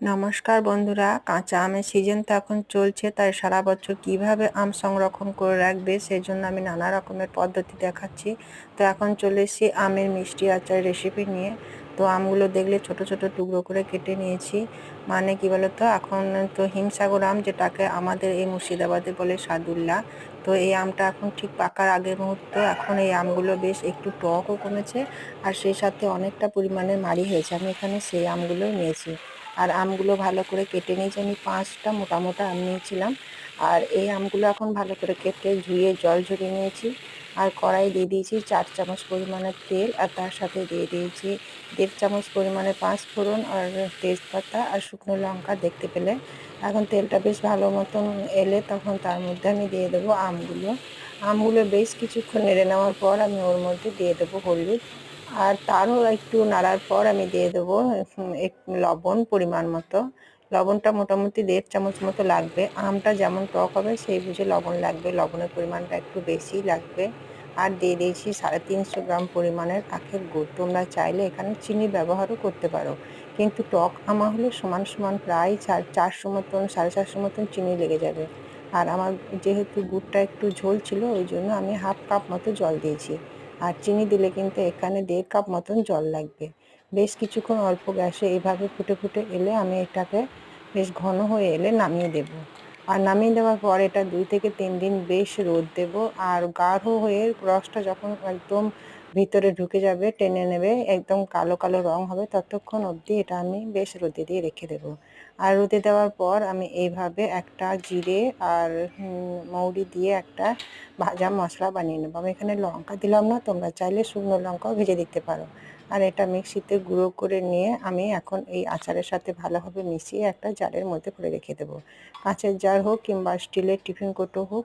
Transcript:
নমস্কার বন্ধুরা, কাঁচা আমের সিজন তো এখন চলছে, তাই সারা বছর কীভাবে আম সংরক্ষণ করে রাখবে সেই জন্য আমি নানা রকমের পদ্ধতি দেখাচ্ছি। তো এখন চলে এসেছি আমের মিষ্টি আচার রেসিপি নিয়ে। তো আমগুলো দেখলে ছোট ছোট টুকরো করে কেটে নিয়েছি। মানে কি বলতো, এখন তো হিমসাগর আম, যেটাকে আমাদের এই মুর্শিদাবাদে বলে সাদুল্লা। তো এই আমটা এখন ঠিক পাকার আগের মুহূর্ত, এখন এই আমগুলো বেশ একটু টকও কমেছে, আর সেই সাথে অনেকটা পরিমাণে মারি হয়েছে। আমি এখানে সেই আমগুলো নিয়েছি। আর আমগুলো ভালো করে কেটে নিয়েছি। আমি পাঁচটা মোটা মোটা আম নিয়েছিলাম। আর এই আমগুলো এখন ভালো করে কেটে ধুয়ে জল ঝরিয়ে নিয়েছি। আর কড়াই দিয়ে দিয়েছি চার চামচ পরিমাণের তেল আর তার সাথে দিয়ে দিয়েছি দেড় চামচ পরিমাণে পাঁচ ফোড়ন আর তেজপাতা আর শুকনো লঙ্কা দেখতে পেলে। এখন তেলটা বেশ ভালো মতন এলে তখন তার মধ্যে আমি দিয়ে দেবো আমগুলো। আমগুলো বেশ কিছুক্ষণ নেড়ে নেওয়ার পর আমি ওর মধ্যে দিয়ে দেবো হলুদ আর তারও একটু নাড়ার পর আমি দিয়ে দেবো লবণ পরিমাণ মতো। লবণটা মোটামুটি দেড় চামচ মতো লাগবে। আমটা যেমন টক হবে সেই বুঝে লবণ লাগবে। লবণের পরিমাণটা একটু বেশি লাগবে। আর দিয়ে দিয়েছি সাড়ে তিনশো গ্রাম পরিমাণের আখের গুড়। তোমরা চাইলে এখানে চিনি ব্যবহারও করতে পারো। কিন্তু টক আমা হলে সমান সমান প্রায় চার, চারশো মতন, সাড়ে চারশো মতন চিনি লেগে যাবে। আর আমার যেহেতু গুড়টা একটু ঝোল ছিল, ওই জন্য আমি হাফ কাপ মতো জল দিয়েছি। আর চিনি দিলে কিন্তু এখানে দেড় কাপ মতন জল লাগবে। বেশ কিছুক্ষণ অল্প গ্যাসে এভাবে ফুটে ফুটে এলে আমি এটাকে বেশ ঘন হয়ে এলে নামিয়ে দেব। আর নামিয়ে দেওয়ার পর এটা দুই থেকে তিন দিন বেশ রোদ দেব। আর গাঢ় হয়ে রসটা যখন একদম ভিতরে ঢুকে যাবে, টেনে নেবে, একদম কালো কালো রং হবে, ততক্ষণ অবধি এটা আমি বেশ রোদে দিয়ে রেখে দেবো। আর রোদে দেওয়ার পর আমি এইভাবে একটা জিরে আর মৌরি দিয়ে একটা ভাজা মশলা বানিয়ে নেব। আমি এখানে লঙ্কা দিলাম না, তোমরা চাইলে শুকনো লঙ্কাও ভেজে দিতে পারো। আর এটা মিক্সিতে গুঁড়ো করে নিয়ে আমি এখন এই আচারের সাথে ভালোভাবে মিশিয়ে একটা জারের মধ্যে করে রেখে দেবো। কাঁচের জার হোক কিংবা স্টিলের টিফিন কোটো হোক